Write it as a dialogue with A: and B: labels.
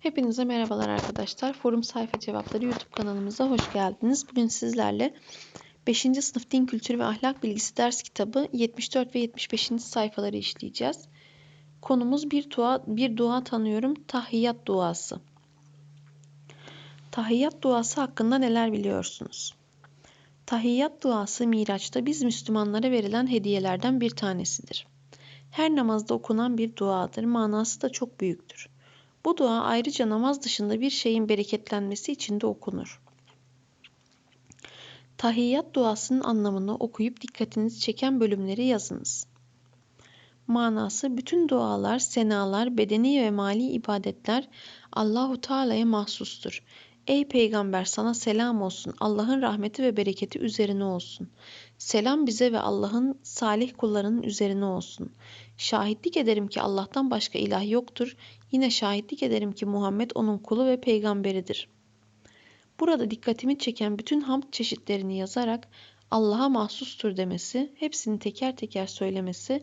A: Hepinize merhabalar arkadaşlar. Forum Sayfa Cevapları YouTube kanalımıza hoş geldiniz. Bugün sizlerle 5. sınıf din kültürü ve ahlak bilgisi ders kitabı 74 ve 75. sayfaları işleyeceğiz. Konumuz bir dua, bir dua tanıyorum. Tahiyyat duası. Tahiyyat duası hakkında neler biliyorsunuz? Tahiyyat duası Miraç'ta biz Müslümanlara verilen hediyelerden bir tanesidir. Her namazda okunan bir duadır. Manası da çok büyüktür. Bu dua ayrıca namaz dışında bir şeyin bereketlenmesi için de okunur. Tahiyyat duasının anlamını okuyup dikkatinizi çeken bölümleri yazınız. Manası bütün dualar, senalar, bedeni ve mali ibadetler Allahu Teala'ya mahsustur. Ey peygamber sana selam olsun. Allah'ın rahmeti ve bereketi üzerine olsun. Selam bize ve Allah'ın salih kullarının üzerine olsun. Şahitlik ederim ki Allah'tan başka ilah yoktur. Yine şahitlik ederim ki Muhammed onun kulu ve peygamberidir. Burada dikkatimi çeken bütün hamd çeşitlerini yazarak Allah'a mahsustur demesi, hepsini teker teker söylemesi